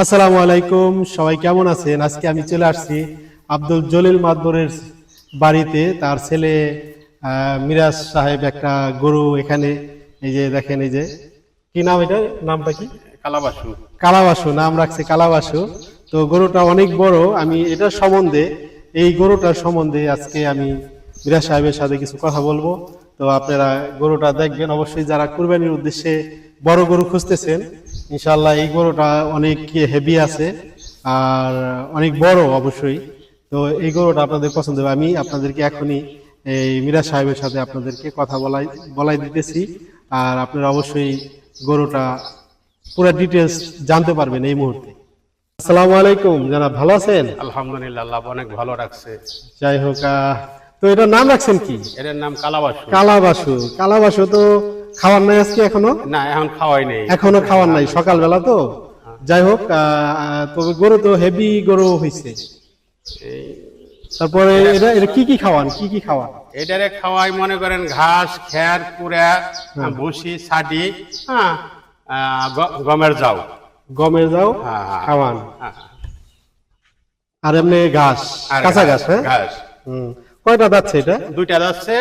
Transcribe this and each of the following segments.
আসসালামু আলাইকুম সবাই কেমন আছেন? আজকে আমি চলে আসছি আব্দুল জলিল মাদবরের বাড়িতে। তার ছেলে মিরাজ সাহেব একটা গরু এখানে এই যে দেখেন এই যে। কি নাম এটা? নামটা কি? কালাবাসু। কালাবাসু নাম রাখছে কালাবাসু। তো গরুটা অনেক বড় আমি এটা সম্বন্ধে এই গরুটার সম্বন্ধে আজকে আমি মিরাজ সাহেবের সাথে কিছু কথা বলব। তো আপনারা গরুটা দেখবেন অবশ্যই যারা কুরবানির উদ্দেশ্যে বড় গরু খুঁজতেছেন ইনশাল্লাহ এই গরুটা অনেক হেভি আছে আর অনেক বড় অবশ্যই। তো এই গরুটা আপনাদের পছন্দ হবে। আমি আপনাদেরকে এখনই এই মিরাজ সাহেবের সাথে আপনাদেরকে কথা বলাই বলাই দিতেছি। আর আপনারা অবশ্যই গরুটা পুরো ডিটেলস জানতে পারবেন এই মুহূর্তে। আসসালামু আলাইকুম জানা ভালো আছেন? আলহামদুলিল্লাহ আল্লাহ অনেক ভালো রাখছে। যাই হোক আহ, তো এটার নাম রাখছেন কি? এটার নাম কালাবাসু। কালাবাসু। কালাবাসু তো খাওয়ার নাই আজকে এখনও? না এখন খাওয়াই নেই। এখনও খাওয়ার নাই সকালবেলা তো? যাই হোক তবে গরু তো হেভি গরু হইছে। তারপরে এটা এটা কি কি খাওয়ান? কি কি খাওয়ান? এটারে খাওয়াই মনে করেন ঘাস খ্যার কুড়া ভুসি ছাটি হ্যাঁ গমের যাও গমের যাও হ্যাঁ, হ্যাঁ। খাওয়ান। হ্যাঁ, আর এমনি ঘাস কাঁচা ঘাস হ্যাঁ? ঘাস। হুম। কয়টা যাচ্ছে এটা? দুইটা যাচ্ছে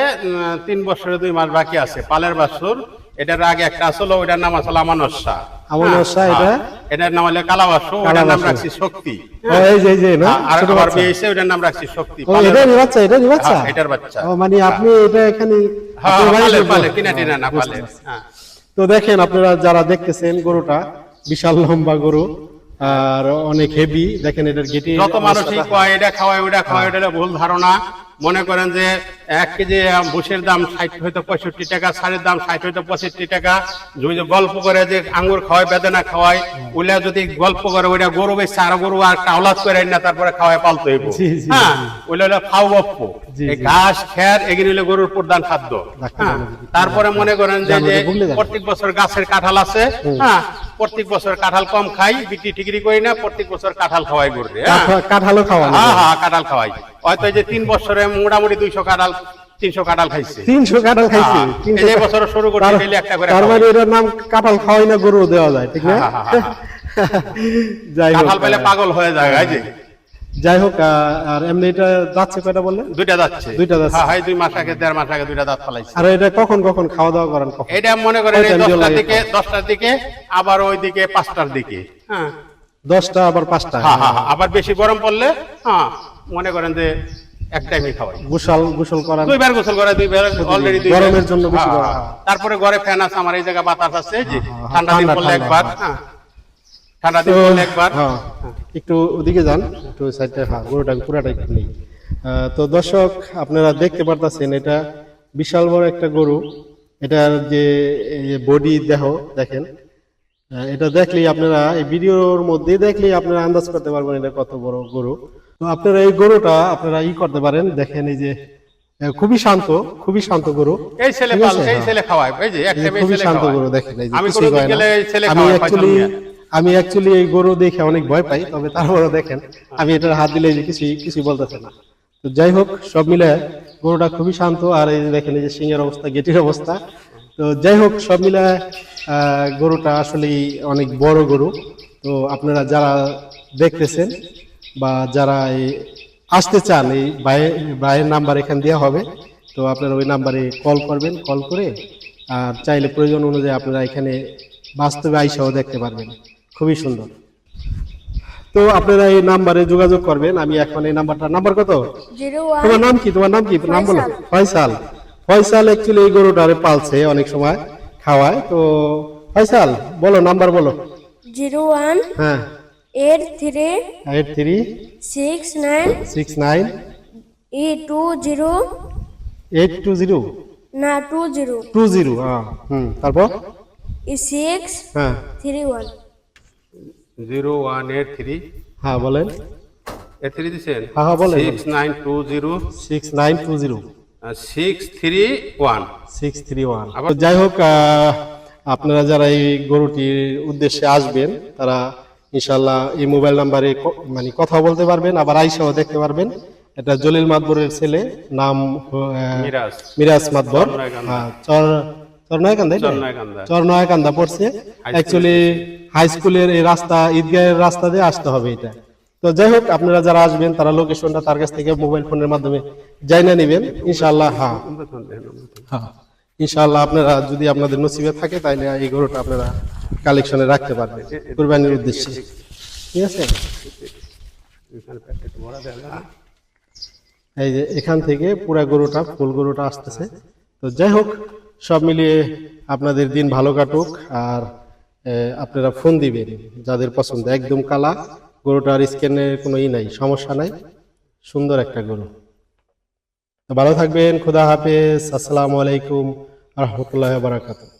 তিন বছরে দুই মাস বাকি আছে। পালের বাছুর এটার আগে একটা আসলো নাম আসলে আমানস শাহ আমানত শাহ, এটা? এটার নাম হলো কালাবাসু ওটার নাম রাখছি শক্তি। এই যে যে না? আর আবার বাচ্চা। বিয়ে ওটার নাম রাখছি শক্তি। এটা বাচ্চা এটা বাচ্চা? হ্যাঁ, এটার বাচ্চা। ও মানে আপনি এটা এখানে হ্যাঁ পালে পালে কিনা টিনা না পালে। হ্যাঁ। তো দেখেন আপনারা যারা দেখতেছেন গরুটা বিশাল লম্বা গরু। আর অনেক হেভি দেখেন এটার গেটি যত মানুষই কয় এটা খাওয়ায় ওটা খাওয়ায় ওটা ভুল ধারণা। মনে করেন যে এক কেজি বুসের দাম ষাট হয়তো পঁয়ষট্টি টাকা সারের দাম ষাট হয়তো পঁয়ষট্টি টাকা। যদি গল্প করে যে আঙ্গুর খাওয়ায় বেদনা খাওয়ায় ওইটা যদি গল্প করে ওইটা গরু বেশি আর গরু আর কাউলাদ করে না তারপরে খাওয়ায় পালতে হইব। হ্যাঁ ওইটা হলো খাও গপ্প। ঘাস খ্যার এগুলি হলো গরুর প্রধান খাদ্য। হ্যাঁ, তারপরে মনে করেন যে। প্রত্যেক বছর গাছের কাঁঠাল আছে। হ্যাঁ প্রত্যেক বছর কাঁঠাল কম খাই বিক্রি টিকরি করি না প্রত্যেক বছর কাঁঠাল খাওয়াই গরুরে কাঁঠালও খাওয়া হ্যাঁ হ্যাঁ কাঁঠাল খাওয়াই। হয়তো যে তিন বছরে মোটামুটি দুইশো কাঁঠাল তিনশো কাঁঠাল খাইছে। তিনশো কাঁঠাল খাইছে হ্যাঁ, এই বছর শুরু করে একটা করে তার মানে এটার নাম কাঁঠাল খাওয়াই না গরু দেওয়া যায় ঠিক না? হ্যাঁ, হ্যাঁ, যাই কাঁঠাল পেলে পাগল হয়ে যায় যাই হোক আর এমনি এটা যাচ্ছে কয়টা বললেন? দুইটা যাচ্ছে। দুইটা যাচ্ছে। হ্যাঁ হ্যাঁ, দুই মাস আগে দেড় মাস আগে দুইটা দাঁত ফলাইছে। আর এটা কখন কখন খাওয়া দাওয়া করেন কখন? এটা মনে করেন এই দশটার দিকে দশটার দিকে আবার ওই দিকে পাঁচটার দিকে। হ্যাঁ। দশটা আবার পাঁচটা। হ্যাঁ হ্যাঁ হ্যাঁ, আবার বেশি গরম পড়লে হ্যাঁ মনে করেন যে এক টাইমে খাওয়াই গোসল গোসল করান দুইবার গোসল করে দুইবার অলরেডি দুই গরমের জন্য বেশি তারপরে ঘরে ফ্যান আছে আমার এই জায়গা বাতাস আছে হ্যাঁ, ঠান্ডা দিন পড়লে একবার হ্যাঁ। ঠান্ডা দিন একবার। হ্যাঁ, একটু ওদিকে যান একটু হ্যাঁ গরুটা পুরাটা একটু নেই। তো দর্শক আপনারা দেখতে পারতেছেন এটা বিশাল বড় একটা গরু। এটার যে বডি দেহ দেখেন। এটা দেখলেই আপনারা এই ভিডিওর মধ্যে দেখলেই আপনারা আন্দাজ করতে পারবেন এটা কত বড় গরু। তো আপনারা এই গরুটা আপনারা ই করতে পারেন দেখেন এই যে খুবই শান্ত খুবই শান্ত গরু। এই ছেলে পাল এই হ্যাঁ। ছেলে খাওয়ায় এই যে এক এই যে টাইমে খুবই শান্ত গরু দেখেন এই যে আমি গেলে ছেলে খাওয়ায়। আমি অ্যাকচুয়ালি এই গরু দেখে অনেক ভয় পাই, তবে তারপরে দেখেন, আমি এটার হাত দিলে কিছু কিছু বলতেছে না। তো যাই হোক, সব মিলে গরুটা খুবই শান্ত, আর এই দেখেন, এই যে সিংয়ের অবস্থা, গেটির অবস্থা। তো যাই হোক, সব মিলে গরুটা আসলেই অনেক বড় গরু। তো আপনারা যারা দেখতেছেন বা যারা এই আসতে চান, এই ভাইয়ের ভাইয়ের নাম্বার এখানে দেওয়া হবে। তো আপনারা ওই নাম্বারে কল করবেন, কল করে, আর চাইলে প্রয়োজন অনুযায়ী আপনারা এখানে বাস্তবে আইসাও দেখতে পারবেন। খুবই সুন্দর। তো আপনারা এই নাম্বারে যোগাযোগ করবেন আমি এখন এই নাম্বারটা নাম্বার কত? তোমার নাম কি? তোমার নাম কি? নাম বলো। ফয়সাল। ফয়সাল। অ্যাকচুয়ালি এই গরুটারে পালছে অনেক সময় খাওয়ায়। তো ফয়সাল বলো নাম্বার বলো। জিরো ওয়ান হ্যাঁ। Eight three eight three six nine six nine ই two zero eight two zero? না টু জিরো। টু জিরো হ্যাঁ হুম তারপর? সিক্স হ্যাঁ। Three one. Zero one eight three হ্যাঁ বলেন। এইট থ্রি দিচ্ছেন হ্যাঁ, হ্যাঁ, বলেন। Six nine two zero six nine two zero six three one six three one যাই হোক আপনারা যারা এই গরুটির উদ্দেশ্যে আসবেন তারা ইনশাল্লাহ এই মোবাইল নাম্বারে মানে কথা বলতে পারবেন আবার আইসাও দেখতে পারবেন। এটা জলিল মাতবরের ছেলে নাম মিরাজ। মাতবর। হ্যাঁ, চর চরনয়কান্দা। চরনয়কান্দা পড়ছে। অ্যাকচুয়ালি হাই স্কুলের এই রাস্তা, ঈদগাহের রাস্তা দিয়ে আসতে হবে এটা। তো যাই হোক, আপনারা যারা আসবেন, তারা লোকেশনটা তার কাছ থেকে মোবাইল ফোনের মাধ্যমে জানা নেবেন। ইনশাআল্লাহ হ্যাঁ। হ্যাঁ। আপনারা যদি আপনাদের নসিবে থাকে তাহলে এই গরুটা আপনারা কালেকশনে রাখতে পারবেন, কুরবানির উদ্দেশ্যে। ঠিক আছে? এই যে এখান থেকে পুরা গরুটা, ফুল গরুটা আসতেছে। তো যাই হোক, সব মিলিয়ে আপনাদের দিন ভালো কাটুক, আর আপনারা ফোন দিবেন। যাদের পছন্দ, একদম কালা গরুটার স্ক্যানের কোনো ই নাই, সমস্যা নাই। সুন্দর একটা গরু। ভালো থাকবেন, খুদা হাফেজ, আসসালামু আলাইকুম রহমতুল্লাহ বারাকাতুহ।